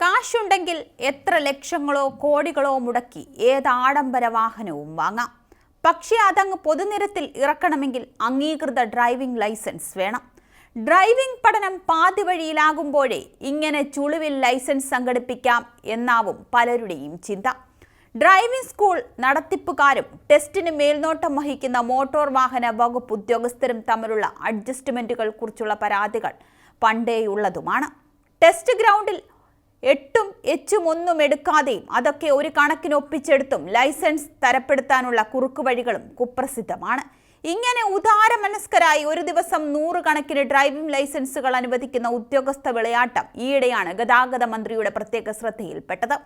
കാശുണ്ടെങ്കിൽ എത്ര ലക്ഷങ്ങളോ കോടികളോ മുടക്കി ഏത് ആഡംബര വാഹനവും വാങ്ങാം. പക്ഷേ അതങ്ങ് പൊതുനിരത്തിൽ ഇറക്കണമെങ്കിൽ അംഗീകൃത ഡ്രൈവിംഗ് ലൈസൻസ് വേണം. ഡ്രൈവിംഗ് പഠനം പാതി വഴിയിലാകുമ്പോഴേ ഇങ്ങനെ ചുളിവിൽ ലൈസൻസ് സംഘടിപ്പിക്കാം എന്നാവും പലരുടെയും ചിന്ത. ഡ്രൈവിംഗ് സ്കൂൾ നടത്തിപ്പുകാരും ടെസ്റ്റിന് മേൽനോട്ടം വഹിക്കുന്ന മോട്ടോർ വാഹന വകുപ്പ് ഉദ്യോഗസ്ഥരും തമ്മിലുള്ള അഡ്ജസ്റ്റ്മെന്റുകൾ കുറിച്ചുള്ള പരാതികൾ പണ്ടേയുള്ളതുമാണ്. ടെസ്റ്റ് ഗ്രൗണ്ടിൽ എട്ടും എച്ചും ഒന്നും എടുക്കാതെയും അതൊക്കെ ഒരു കണക്കിനൊപ്പിച്ചെടുത്തും ലൈസൻസ് തരപ്പെടുത്താനുള്ള കുറുക്കുവഴികളും കുപ്രസിദ്ധമാണ്. ഇങ്ങനെ ഉദാരമനസ്കരായി ഒരു ദിവസം നൂറുകണക്കിന് ഡ്രൈവിംഗ് ലൈസൻസുകൾ അനുവദിക്കുന്ന ഉദ്യോഗസ്ഥ വിളയാട്ടം ഈയിടെയാണ് ഗതാഗത മന്ത്രിയുടെ പ്രത്യേക ശ്രദ്ധയിൽപ്പെട്ടത്.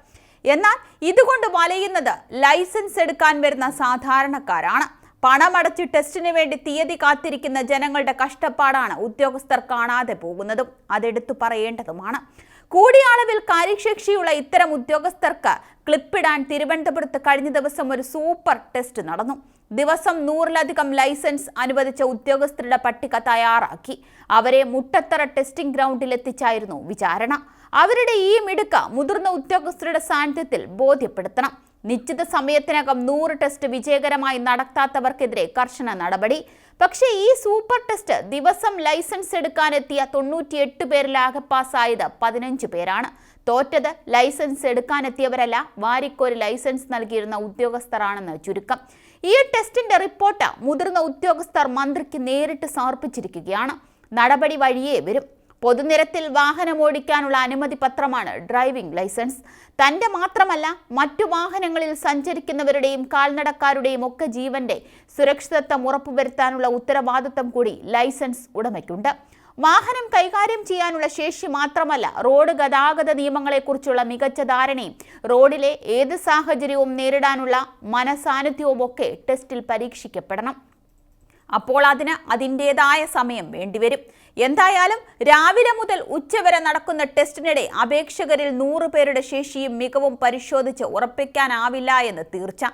എന്നാൽ ഇതുകൊണ്ട് വലയുന്നത് ലൈസൻസ് എടുക്കാൻ വരുന്ന സാധാരണക്കാരാണ്. പണമടച്ച് ടെസ്റ്റിന് വേണ്ടി തീയതി കാത്തിരിക്കുന്ന ജനങ്ങളുടെ കഷ്ടപ്പാടാണ് ഉദ്യോഗസ്ഥർ കാണാതെ പോകുന്നതും അതെടുത്തു പറയേണ്ടതുമാണ്. കൂടിയ അളവിൽ കാര്യശേഷിയുള്ള ഇത്തരം ഉദ്യോഗസ്ഥർക്ക് ക്ലിപ്പിടാൻ തിരുവനന്തപുരത്ത് കഴിഞ്ഞ ദിവസം ഒരു സൂപ്പർ ടെസ്റ്റ് നടന്നു. ദിവസം നൂറിലധികം ലൈസൻസ് അനുവദിച്ച ഉദ്യോഗസ്ഥരുടെ പട്ടിക തയ്യാറാക്കി. അവരെ മുട്ടത്തറ ടെസ്റ്റിംഗ് ഗ്രൗണ്ടിൽ എത്തിച്ചായിരുന്നു വിചാരണ. അവരുടെ ഈ മിടുക്ക മുതിർന്ന ഉദ്യോഗസ്ഥരുടെ സാന്നിധ്യത്തിൽ ബോധ്യപ്പെടുത്തണം. നിശ്ചിത സമയത്തിനകം നൂറ് ടെസ്റ്റ് വിജയകരമായി നടത്താത്തവർക്കെതിരെ കർശന നടപടി. പക്ഷേ ഈ സൂപ്പർ ടെസ്റ്റ് ദിവസം ലൈസൻസ് എടുക്കാനെത്തിയ തൊണ്ണൂറ്റിയെട്ട് പേരിൽ ആകെ പാസ്സായത് പതിനഞ്ച് പേരാണ്. തോറ്റത് ലൈസൻസ് എടുക്കാനെത്തിയവരല്ല വാരിക്കോരി ലൈസൻസ് നൽകിയിരുന്ന ഉദ്യോഗസ്ഥരാണെന്ന് ചുരുക്കം. ഈ ടെസ്റ്റിന്റെ റിപ്പോർട്ട് മുതിർന്ന ഉദ്യോഗസ്ഥർ മന്ത്രിക്ക് നേരിട്ട് സമർപ്പിച്ചിരിക്കുകയാണ്. നടപടി വഴിയേ വരും. പൊതുനിരത്തിൽ വാഹനമോടിക്കാനുള്ള അനുമതി പത്രമാണ് ഡ്രൈവിംഗ് ലൈസൻസ്. തന്റെ മാത്രമല്ല മറ്റു വാഹനങ്ങളിൽ സഞ്ചരിക്കുന്നവരുടെയും കാൽനടക്കാരുടെയും ഒക്കെ ജീവന്റെ സുരക്ഷിതത്വം ഉറപ്പുവരുത്താനുള്ള ഉത്തരവാദിത്തം കൂടി ലൈസൻസ് ഉടമയ്ക്കുണ്ട്. വാഹനം കൈകാര്യം ചെയ്യാനുള്ള ശേഷി മാത്രമല്ല റോഡ് ഗതാഗത നിയമങ്ങളെക്കുറിച്ചുള്ള മികച്ച ധാരണയും റോഡിലെ ഏത് സാഹചര്യവും നേരിടാനുള്ള മനസാന്നിധ്യവും ഒക്കെ ടെസ്റ്റിൽ പരീക്ഷിക്കപ്പെടണം. അപ്പോൾ അതിന് അതിന്റെതായ സമയം വേണ്ടിവരും. എന്തായാലും രാവിലെ മുതൽ ഉച്ചവരെ നടക്കുന്ന ടെസ്റ്റിനിടെ അപേക്ഷകരിൽ നൂറ് പേരുടെ ശേഷിയും മികവും പരിശോധിച്ച് ഉറപ്പിക്കാനാവില്ല എന്ന് തീർച്ച.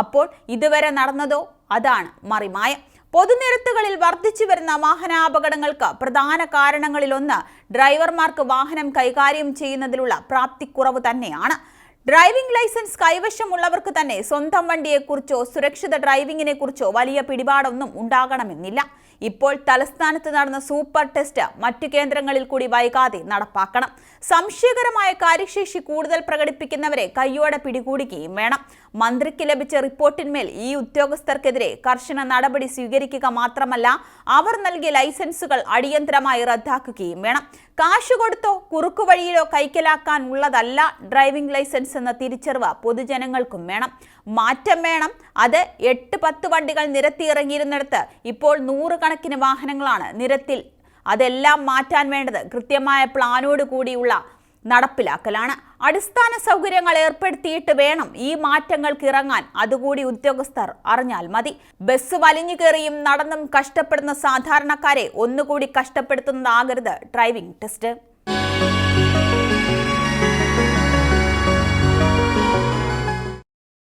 അപ്പോൾ ഇതുവരെ നടന്നതോ? അതാണ് മറിമായം. പൊതുനിരത്തുകളിൽ വർദ്ധിച്ചു വരുന്ന വാഹനാപകടങ്ങൾക്ക് പ്രധാന കാരണങ്ങളിലൊന്ന് ഡ്രൈവർമാർക്ക് വാഹനം കൈകാര്യം ചെയ്യുന്നതിലുള്ള പ്രാപ്തിക്കുറവ് തന്നെയാണ്. ഡ്രൈവിംഗ് ലൈസൻസ് കൈവശമുള്ളവർക്ക് തന്നെ സ്വന്തം വണ്ടിയെക്കുറിച്ചോ സുരക്ഷിത ഡ്രൈവിംഗിനെക്കുറിച്ചോ വലിയ പിടിപാടൊന്നും ഉണ്ടാകണമെന്നില്ല. ഇപ്പോൾ തലസ്ഥാനത്ത് നടന്ന സൂപ്പർ ടെസ്റ്റ് മറ്റു കേന്ദ്രങ്ങളിൽ കൂടി വൈകാതെ നടപ്പാക്കണം. സംശയകരമായ കാര്യശേഷി കൂടുതൽ പ്രകടിപ്പിക്കുന്നവരെ കയ്യോടെ പിടികൂടുകയും വേണം. മന്ത്രിക്ക് ലഭിച്ച റിപ്പോർട്ടിന്മേൽ ഈ ഉദ്യോഗസ്ഥർക്കെതിരെ കർശന നടപടി സ്വീകരിക്കുക മാത്രമല്ല അവർ നൽകിയ ലൈസൻസുകൾ അടിയന്തരമായി റദ്ദാക്കുകയും വേണം. കാശ് കൊടുത്തോ കുറുക്കു വഴിയിലോ കൈക്കലാക്കാൻ ഉള്ളതല്ല ഡ്രൈവിംഗ് ലൈസൻസ് എന്ന തിരിച്ചറിവ് പൊതുജനങ്ങൾക്കും വേണം. മാറ്റം വേണം. അത് എട്ട് പത്ത് വണ്ടികൾ നിരത്തിയിറങ്ങിയിരുന്നിടത്ത് ഇപ്പോൾ നൂറുകണക്കിന് വാഹനങ്ങളാണ് നിരത്തിൽ അതെല്ലാം മാറ്റാൻ വേണ്ടത് കൃത്യമായ പ്ലാനോട് കൂടിയുള്ള നടപ്പിലാക്കലാണ്. അടിസ്ഥാന സൗകര്യങ്ങൾ ഏർപ്പെടുത്തിയിട്ട് വേണം ഈ മാറ്റങ്ങൾക്ക് ഇറങ്ങാൻ. അതുകൂടി ഉദ്യോഗസ്ഥർ അറിഞ്ഞാൽ മതി. ബസ് വലിഞ്ഞു കയറിയും നടന്നും കഷ്ടപ്പെടുന്ന സാധാരണക്കാരെ ഒന്നുകൂടി കഷ്ടപ്പെടുത്തുന്നതാകരുത്. Driving test.